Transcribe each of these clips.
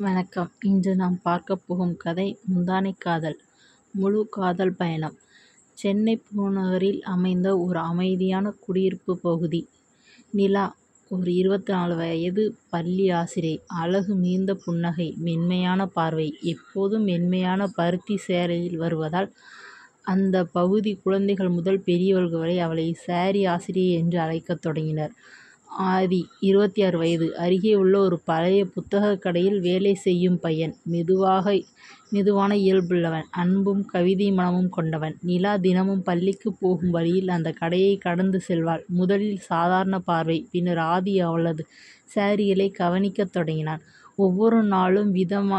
வணக்கம் இன்று நாம் பார்க்க போகும் கதை முந்தானை காதல் முழு காதல் பயணம் சென்னை புறநகரில் அமைந்த ஒரு அமைதியான குடியிருப்பு பகுதி. நிலா ஒரு இருபத்தி நாலு வயது பள்ளி ஆசிரியை. அழகு மீந்த புன்னகை மென்மையான பார்வை எப்போதும் மென்மையான பருத்தி சேரையில் வருவதால் அந்த பகுதி குழந்தைகள் முதல் பெரியவர்கள் வரை அவளை சாரி ஆசிரியை என்று அழைக்கத் தொடங்கினர். ஆதி இருபத்தி ஆறு வயது. அருகே உள்ள ஒரு பழைய புத்தகக் கடையில் வேலை செய்யும் பையன். மெதுவாக மெதுவான இயல்புள்ளவன். அன்பும் கவிதை மனமும் கொண்டவன். நிலா தினமும் பள்ளிக்குப் போகும் வழியில் அந்தக் கடையைக் கடந்து செல்வாள். முதலில் சாதாரண பார்வை. பின்னர் ஆதி அவளது சாரிகளைக் கவனிக்கத் தொடங்கினான். ஒவ்வொரு நாளும்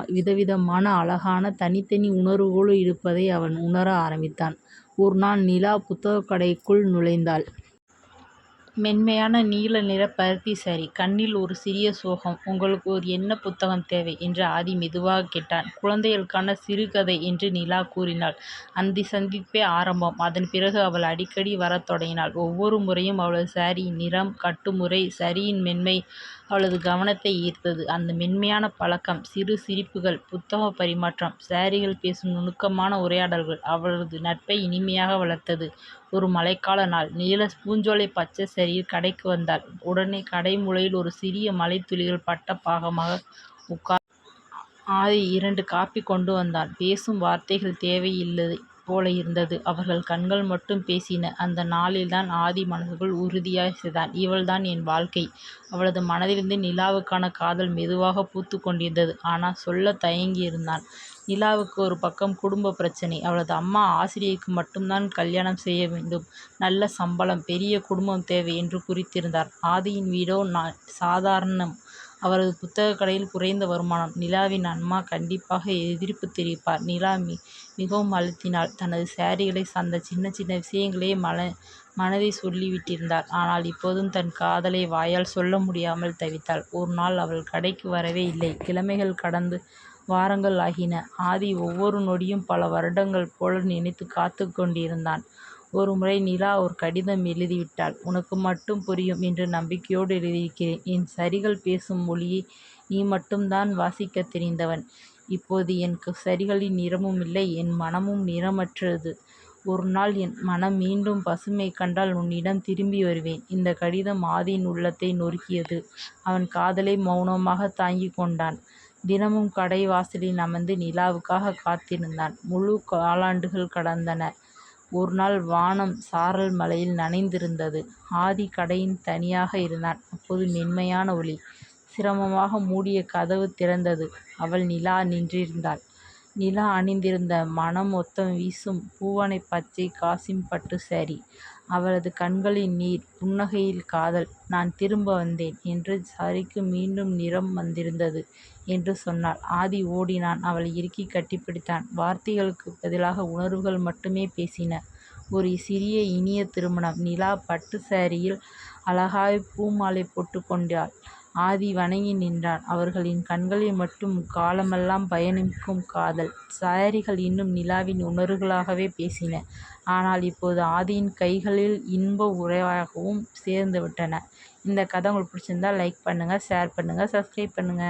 விதவிதமான அழகான தனித்தனி உணர்வுகளோடு இருப்பதை அவன் உணர ஆரம்பித்தான். ஒரு நாள் நிலா புத்தகக் கடைக்குள் நுழைந்தாள். மென்மையான நீல நிற பருத்தி சாரி. கண்ணில் ஒரு சிறிய சோகம். உங்களுக்கு என்ன புத்தகம் தேவை? என்று ஆதி மெதுவாகக் கேட்டான். குழந்தைகளுக்கான சிறுகதை என்று நிலா கூறினாள். அந்தச் சந்திப்பே ஆரம்பம். அதன் பிறகு அவள் அடிக்கடி வரத் தொடங்கினாள். ஒவ்வொரு முறையும் அவளது சாரி, நிறம், கட்டுமுறை, சரியின் மென்மை அவளது கவனத்தை ஈர்த்தது. அந்த மென்மையான பழக்கம், சிறு சிரிப்புகள், புத்தக பரிமாற்றம், சாரிகள் பேசும் நுணுக்கமான உரையாடல்கள் அவளது நட்பை இனிமையாக வளர்த்தது. ஒரு மழைக்கால நாள். நீல பூஞ்சோலை பச்சை சரியில் கடைக்கு வந்தாள். உடனே கடை மூலையில் ஒரு சிறிய மலைத்துளிகள் பட்ட பாகமாக உட்கார் ஆதி இரண்டு காப்பி கொண்டு வந்தான். பேசும் வார்த்தைகள் தேவையில்லை போல இருந்தது அவர்கள் கண்கள் மட்டும் பேசின. அந்த நாளில்தான் ஆதி மனதுக்குள் உறுதியாக செய்தான். இவள்தான் என் வாழ்க்கை. அவளது மனதிலிருந்து நிலாவுக்கான காதல் மெதுவாகப் பூத்துக் கொண்டிருந்தது. ஆனால் சொல்லத் தயங்கியிருந்தான். நிலாவுக்கு ஒரு பக்கம் குடும்பப் பிரச்சனை அவளது அம்மா ஆசிரியைக்கு மட்டும்தான் கல்யாணம் செய்ய வேண்டும். நல்ல சம்பளம். பெரிய குடும்பம் தேவை என்று குறித்திருந்தார். ஆதியின் வீடோ சாதாரணம். அவரது புத்தகக் கடையில் குறைந்த வருமானம். நிலாவின் அம்மா கண்டிப்பாக எதிர்ப்பு தெரிவிப்பார். நிலா மிகவும் அழுத்தினாள். தனது சாரிகளை சந்த சின்னச் சின்ன விஷயங்களையே மனதை சொல்லிவிட்டிருந்தாள். ஆனால் இப்போதும் தன் காதலை வாயால் சொல்ல முடியாமல் தவித்தாள். ஒரு நாள் அவள் கடைக்கு வரவே இல்லை. கிழமைகள் கடந்து வாரங்கள் ஆகின. ஆதி ஒவ்வொரு நொடியும் பல வருடங்கள் போல நினைத்துக் காத்துக் கொண்டிருந்தான். ஒருமுறை நிலா ஒரு கடிதம் எழுதிவிட்டாள். உனக்கு மட்டும் புரியும் என்று நம்பிக்கையோடு எழுதியிருக்கிறேன். என் சரிகள் பேசும் மொழியை நீ மட்டும்தான் வாசிக்கத் தெரிந்தவன். இப்போது என் நிறமும் நிறமுமில்லை. என் மனமும் நிறமற்றது. ஒரு நாள் என் மனம் மீண்டும் பசுமை கண்டால் உன்னிடம் திரும்பி வருவேன். இந்தக் கடிதம் ஆதியின் உள்ளத்தை நொறுக்கியது. அவன் காதலை மௌனமாகத் தாங்கிக் கொண்டான். தினமும் கடை வாசலில் அமர்ந்து நிலாவுக்காகக் காத்திருந்தான். முழு காலாண்டுகள் கடந்தன. ஒரு நாள் வானம் சாரல் மழையில் நனைந்திருந்தது. ஆதி கடையின் தனியாக இருந்தான். அப்போது மென்மையான ஒளி சிரமமாக மூடிய கதவு திறந்தது. அவள் நிலா நின்றிருந்தாள். நிலா அணிந்திருந்த மனம் ஒத்தம் வீசும் பூவனை பச்சை காசிம் பட்டுச் சாரி. அவளது கண்களில் நீர். புன்னகையில் காதல். நான் திரும்ப வந்தேன். என்று சாரிக்கு மீண்டும் நிறம் வந்திருந்தது என்று சொன்னாள். ஆதி ஓடினான். அவளை இறுக்கிக் கட்டிப்பிடித்தான். வார்த்தைகளுக்குப் பதிலாக உணர்வுகள் மட்டுமே பேசின. ஒரு சிறிய இனிய திருமணம். நிலா பட்டுச் சாரியில் அழகாய்ப் பூமாலை போட்டுக் கொண்டாள். ஆதி வணங்கி நின்றான். அவர்களின் கண்களில் மட்டும் காலமெல்லாம் பயணிக்கும் காதல். சாரிகள் இன்னும் நிலாவின் உணர்வுகளாகவே பேசின. ஆனால் இப்போது ஆதியின் கைகளில் இன்ப உறவாகவும் சேர்ந்துவிட்டன. இந்த கதை உங்களுக்கு பிடிச்சிருந்தா லைக் பண்ணுங்க. ஷேர் பண்ணுங்க. சப்ஸ்கிரைப் பண்ணுங்க.